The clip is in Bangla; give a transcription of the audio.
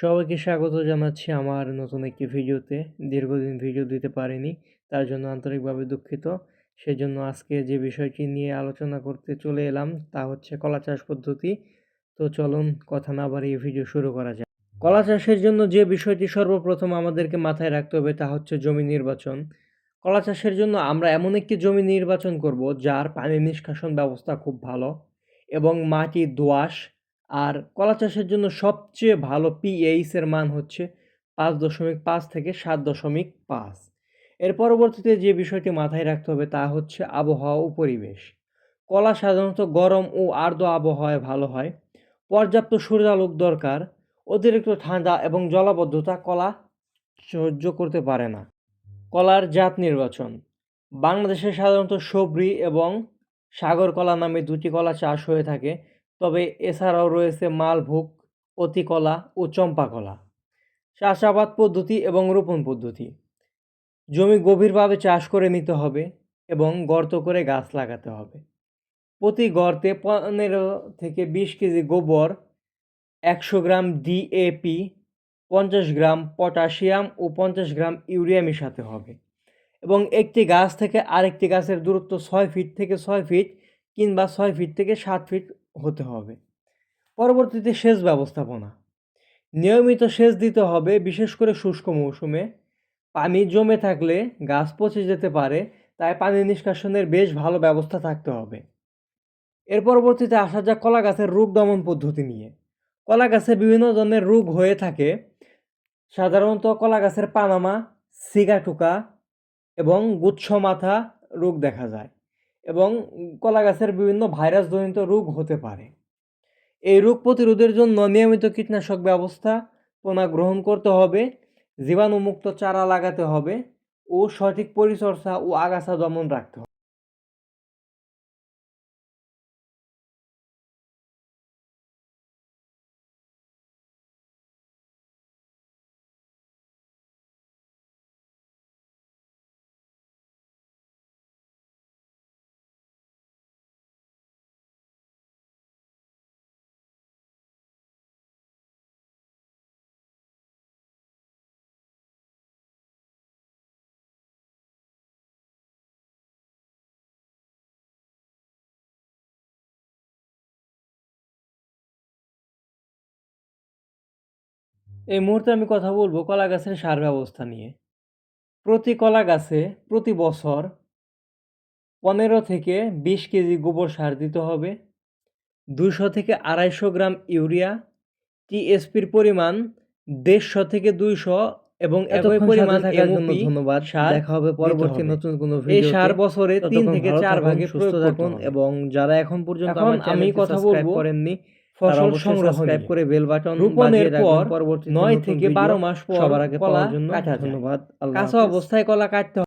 সবাইকে স্বাগত জানাচ্ছি আমার নতুন একটি ভিডিওতে। দীর্ঘদিন ভিডিও দিতে পারিনি। তার জন্য আন্তরিকভাবে দুঃখিত। সেজন্য আজকে যে বিষয়টি নিয়ে আলোচনা করতে চলে এলাম, তা হচ্ছে কলা চাষ পদ্ধতি। তো চলুন কথা না বাড়িয়ে ভিডিও শুরু করা যাক। কলা চাষের জন্য যে বিষয়টি সর্বপ্রথম আমাদেরকে মাথায় রাখতে হবে, তা হচ্ছে জমি নির্বাচন। কলা চাষের জন্য আমরা এমন একটি জমি নির্বাচন করব, যার পানি নিষ্কাশন ব্যবস্থা খুব ভালো এবং মাটি দোআঁশ আর কলা চাষের জন্য সবচেয়ে ভালো পিএইচ এর মান হচ্ছে পাঁচ দশমিক পাঁচ থেকে সাত দশমিক পাঁচ। এর পরবর্তীতে যে বিষয়টি মাথায় রাখতে হবে তা হচ্ছে আবহাওয়া ও পরিবেশ। কলা সাধারণত গরম ও আর্দ্র আবহাওয়ায় ভালো হয়। পর্যাপ্ত সূর্যালোক দরকার। অতিরিক্ত ঠান্ডা এবং জলাবদ্ধতা কলা সহ্য করতে পারে না। কলার জাত নির্বাচন। বাংলাদেশে সাধারণত সবরি এবং সাগর কলা নামে দুটি কলা চাষ হয়ে থাকে। তবে এছাড়াও রয়েছে মালভোগ, অতিকলা ও চম্পা কলা চাষাবাদ পদ্ধতি এবং রোপণ পদ্ধতি। জমি গভীরভাবে চাষ করে নিতে হবে এবং গর্ত করে গাছ লাগাতে হবে। প্রতি গর্তে পনেরো থেকে বিশ কেজি গোবর, একশো গ্রাম ডিএপি পঞ্চাশ গ্রাম পটাশিয়াম ও পঞ্চাশ গ্রাম ইউরিয়া মেশাতে হবে এবং একটি গাছ থেকে আরেকটি গাছের দূরত্ব ছয় ফিট থেকে ছয় ফিট কিংবা ছয় ফিট থেকে সাত ফিট হতে হবে। পরবর্তীতে সেচ ব্যবস্থাপনা। নিয়মিত সেচ দিতে হবে, বিশেষ করে শুষ্ক মৌসুমে। পানি জমে থাকলে গাছ পচে যেতে পারে, তাই পানি নিষ্কাশনের বেশ ভালো ব্যবস্থা থাকতে হবে। এর পরবর্তীতে আসা যাক কলা গাছের রোগ দমন পদ্ধতি নিয়ে। কলা গাছে বিভিন্ন ধরনের রোগ হয়ে থাকে। সাধারণত কলা গাছের পানামা, সিগাটুকা এবং গুচ্ছ মাথা রোগ দেখা যায়। এবং কলা গাছের বিভিন্ন ভাইরাসজনিত রোগ হতে পারে। এই রোগ প্রতিরোধের জন্য নিয়মিত কীটনাশক ব্যবস্থাপনা গ্রহণ করতে হবে, জীবাণুমুক্ত চারা লাগাতে হবে ও সঠিক পরিচর্যা ও আগাছা দমন রাখতে হবে এই মুহূর্তে আমি কথা বলব কলা গাছের সার ব্যবস্থা নিয়ে। প্রতি কলা গাছে প্রতি বছর পনেরো থেকে বিশ কেজি গোবর সার দিতে হবে। দুইশো থেকে আড়াইশো গ্রাম ইউরিয়া টিএসপির পরিমাণ দেড়শো থেকে দুইশো এবং একই পরিমাণ জন্য ধন্যবাদ। সার দেখা হবে পরবর্তী নতুন কোনো এই সার বছরে তিন থেকে চার ভাগে সুস্থ থাকুন এবং যারা এখন পর্যন্ত আমার আমি কথা বলব করেননি ফসল সংগ্রহ করে বেল বাটন রোপণের পর পরবর্তী নয় থেকে বারো মাস পর সবার আগে পাওয়ার জন্য ধন্যবাদ। কাঁচা অবস্থায় কলা কাটতে